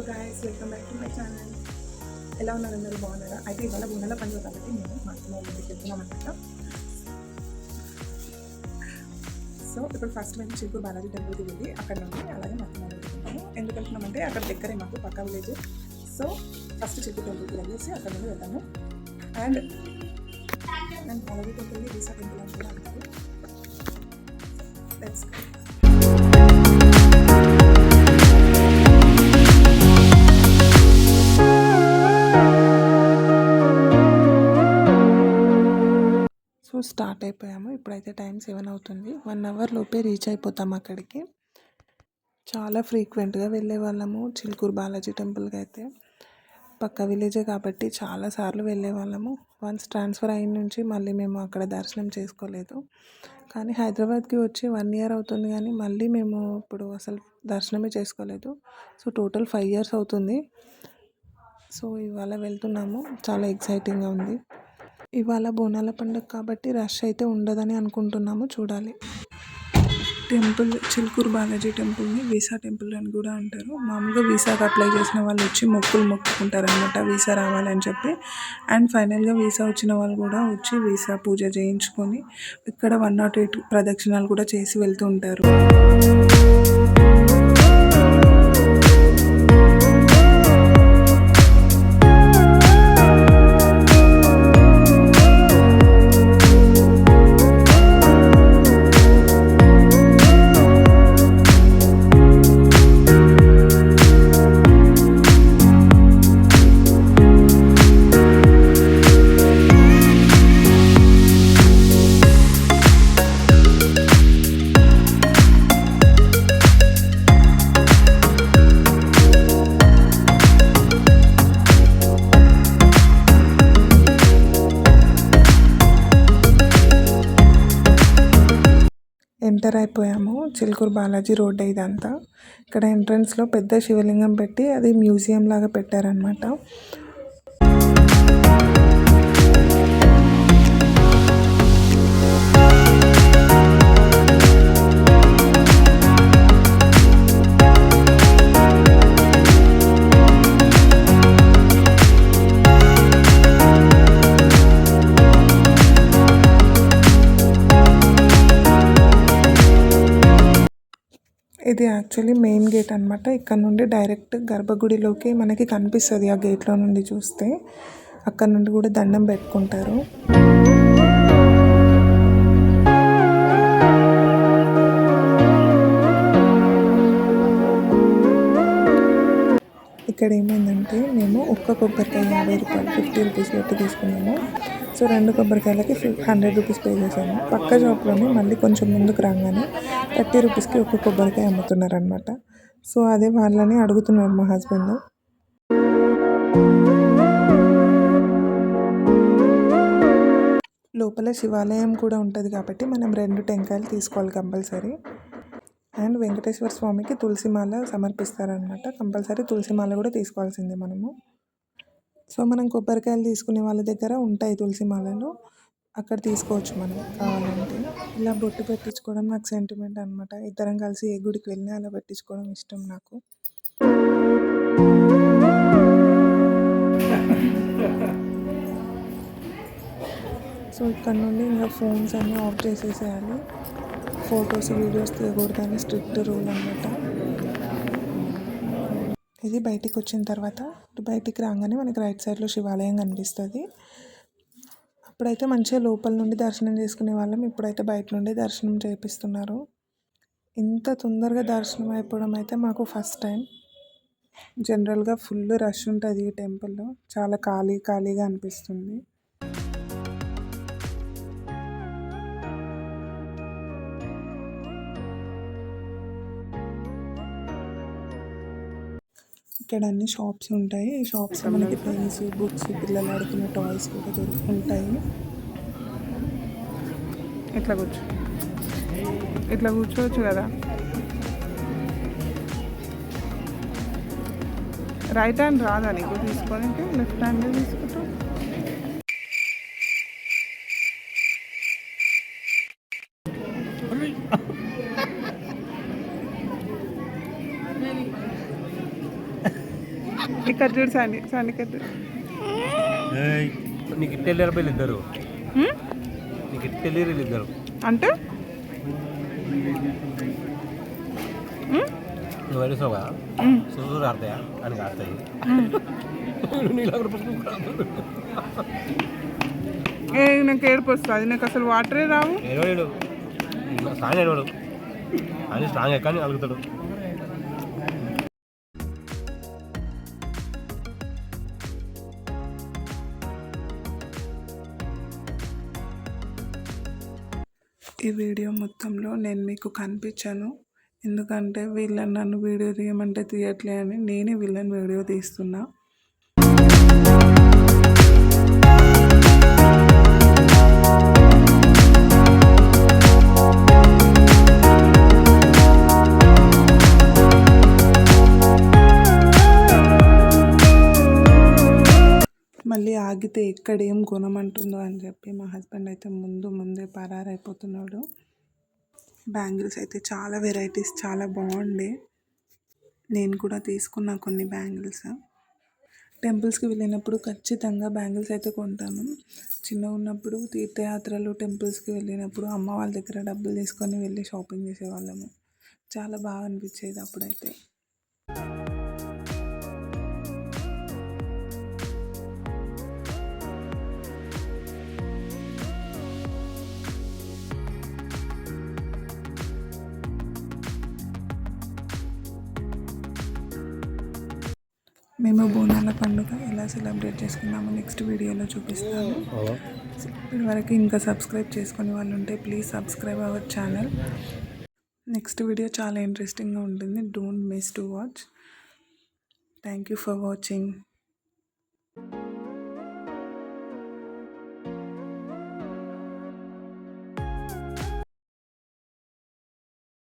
Hello guys welcome back to my channel ఎలా ఉన్నారు అందరూ? బాగున్నారా? అయితే ఇవాళ బోనాల పండుగ కాబట్టి మేము మా అత్తమ్మ ఇంటికి వెళ్తున్నాం అనమాట సో ఇప్పుడు ఫస్ట్ మేము చిత్తూరు బాలాజీ టెంపుల్కి వెళ్ళి అక్కడ నుండి అలాగే మా అత్తమ్మ వాళ్ళ ఎందుకు వెళ్తున్నామంటే అక్కడ దగ్గరే మాకు పక్క విలేజ్ సో ఫస్ట్ చిత్తూరు టెంపుల్కి వెళ్ళేసి అక్కడ నుండి వెళ్తాము. అండ్ నేను బాలాజీ టెంపుల్కి వీసా టెంపుల్ అని కూడా అంటారు లెట్స్ సో స్టార్ట్ అయిపోయాము. ఇప్పుడైతే టైం సెవెన్ అవుతుంది. వన్ అవర్ లోపే రీచ్ అయిపోతాం అక్కడికి. చాలా ఫ్రీక్వెంట్గా వెళ్ళే వాళ్ళము. చిలుకూరు బాలాజీ టెంపుల్కి అయితే. పక్క విలేజే కాబట్టి చాలా సార్లు వెళ్ళే వాళ్ళము. వన్స్ ట్రాన్స్ఫర్ అయిన నుంచి మళ్ళీ మేము అక్కడ దర్శనం చేసుకోలేదు. కానీ హైదరాబాద్కి వచ్చి వన్ ఇయర్ అవుతుంది కానీ మళ్ళీ మేము ఇప్పుడు అసలు దర్శనమే చేసుకోలేదు. సో టోటల్ ఫైవ్ ఇయర్స్ అవుతుంది. సో ఇవాళ వెళ్తున్నాము. చాలా ఎక్సైటింగ్గా ఉంది. ఇవాళ బోనాల పండుగ కాబట్టి రష్ అయితే ఉండదని అనుకుంటున్నాము చూడాలి. టెంపుల్ చిలుకూరు బాలాజీ టెంపుల్ని వీసా టెంపుల్ అని కూడా అంటారు. మామూలుగా వీసాకి అప్లై చేసిన వాళ్ళు వచ్చి మొక్కులు మొక్కుకుంటారనమాట వీసా రావాలని చెప్పి. అండ్ ఫైనల్గా వీసా వచ్చిన వాళ్ళు కూడా వచ్చి వీసా పూజ చేయించుకొని ఇక్కడ వన్ నాట్ ఎయిట్ ప్రదక్షిణాలు కూడా చేసి వెళ్తూ ఉంటారు. ఎంటర్ అయిపోయాము చిలుకూరు బాలాజీ రోడ్ ఇదంతా. ఇక్కడ ఎంట్రన్స్లో పెద్ద శివలింగం పెట్టి అది మ్యూజియం లాగా పెట్టారనమాట ఇది యాక్చువల్లీ మెయిన్ గేట్ అనమాట ఇక్కడ నుండి డైరెక్ట్ గర్భగుడిలోకి మనకి కనిపిస్తుంది ఆ గేట్లో నుండి చూస్తే. అక్కడ నుండి కూడా దండం పెట్టుకుంటారు. ఇక్కడ ఏమైందంటే మేము ఒక్క కొబ్బరికాయ యాభై రూపాయలు ఫిఫ్టీ రూపీస్ పెట్టి తీసుకున్నాము. సో రెండు కొబ్బరికాయలకి హండ్రెడ్ రూపీస్ పే చేశాను. పక్క షాప్లోనే మళ్ళీ కొంచెం ముందుకు రాగానే థర్టీ రూపీస్కి ఒక కొబ్బరికాయ అమ్ముతున్నారు అనమాట సో అదే వాళ్ళని అడుగుతున్నారు మా హస్బెండ్. లోపల శివాలయం కూడా ఉంటుంది కాబట్టి మనం రెండు టెంకాయలు తీసుకోవాలి కంపల్సరీ. అండ్ వెంకటేశ్వర స్వామికి తులసిమాల సమర్పిస్తారనమాట కంపల్సరీ తులసిమాల కూడా తీసుకోవాల్సిందే మనము. సో మనం కొబ్బరికాయలు తీసుకునే వాళ్ళ దగ్గర ఉంటాయి తులసి మాలలు. అక్కడ తీసుకోవచ్చు మనం కావాలంటే. ఇలా బొట్టు పెట్టించుకోవడం నాకు సెంటిమెంట్ అనమాట ఇద్దరం కలిసి ఏ గుడికి వెళ్ళినా అలా పెట్టించుకోవడం ఇష్టం నాకు. సో ఇక్కడ నుండి ఇంకా ఫోన్స్ అన్నీ ఆఫ్ చేసేసేయాలి. ఫొటోస్ వీడియోస్ తీయకూడదని స్ట్రిక్ట్ రూల్ అనమాట ఇది బయటికి వచ్చిన తర్వాత ఇటు బయటికి రాగానే మనకి రైట్ సైడ్లో శివాలయం కనిపిస్తుంది. అప్పుడైతే మంచిగా లోపల నుండి దర్శనం చేసుకునే వాళ్ళం. ఇప్పుడైతే బయట నుండి దర్శనం చేపిస్తున్నారు. ఇంత తొందరగా దర్శనం అయిపోవడం అయితే మాకు ఫస్ట్ టైం. జనరల్గా ఫుల్ రష్ ఉంటుంది ఈ టెంపుల్లో. చాలా ఖాళీ ఖాళీగా అనిపిస్తుంది. ఇక్కడ అన్ని షాప్స్ ఉంటాయి. ఈ షాప్స్ మనకి పెన్స్ బుక్స్ పిల్లలు ఆడుకునే టాయ్స్ కూడా దొరుకుతుంటాయి. ఇట్లా కూర్చో ఇట్లా కూర్చోవచ్చు కదా? రైట్ హ్యాండ్ రాదా నీకు? తీసుకోనికి లెఫ్ట్ హ్యాండ్ తీసుకుంటావు ఇక్కడ చూడు సండి సండి ఇక్కడ చూడు. నీకు వెళ్ళారు వీళ్ళు ఇద్దరు? నీకు వీళ్ళు ఇద్దరు. అంటే? నువ్వు వెళ్ళిసావు కదా. సుసూరు ఆడతాయా? అని ఆడతాయి. ఏ నాకు ఏడుపు వస్తుంది. నాకు అసలు వాటరే రావు. ఏడవాడు స్ట్రాంగ్ ఏడవాడు. అని స్ట్రాంగ్ ఎక్కని అలుగుతాడు. ఈ వీడియో మొత్తంలో నేను మీకు కనిపించాను. ఎందుకంటే వీళ్ళని నన్ను వీడియో తీయమంటే తీయట్లే అని నేనే వీళ్ళని వీడియో తీస్తున్నా. మళ్ళీ ఆగితే ఎక్కడ ఏం కొనమంటుందో అని చెప్పి మా హస్బెండ్ అయితే ముందు ముందే పరారైపోతున్నాడు. బ్యాంగిల్స్ అయితే చాలా వెరైటీస్ చాలా బాగుండే. నేను కూడా తీసుకున్నా కొన్ని బ్యాంగిల్స్. టెంపుల్స్కి వెళ్ళినప్పుడు ఖచ్చితంగా బ్యాంగిల్స్ అయితే కొంటాను. చిన్న ఉన్నప్పుడు తీర్థయాత్రలు టెంపుల్స్కి వెళ్ళినప్పుడు అమ్మ వాళ్ళ దగ్గర డబ్బులు తీసుకొని వెళ్ళి షాపింగ్ చేసేవాళ్ళము. చాలా బాగా అనిపించేది అప్పుడైతే. మేము బోనాల పండుగ ఎలా సెలబ్రేట్ చేసుకున్నామో నెక్స్ట్ వీడియోలో చూపిస్తాను. ఇప్పటి వరకు ఇంకా సబ్స్క్రైబ్ చేసుకునే వాళ్ళు ఉంటే please subscribe our channel. Next video చాలా ఇంట్రెస్టింగ్గా ఉంటుంది. Don't miss to watch. Thank you for watching.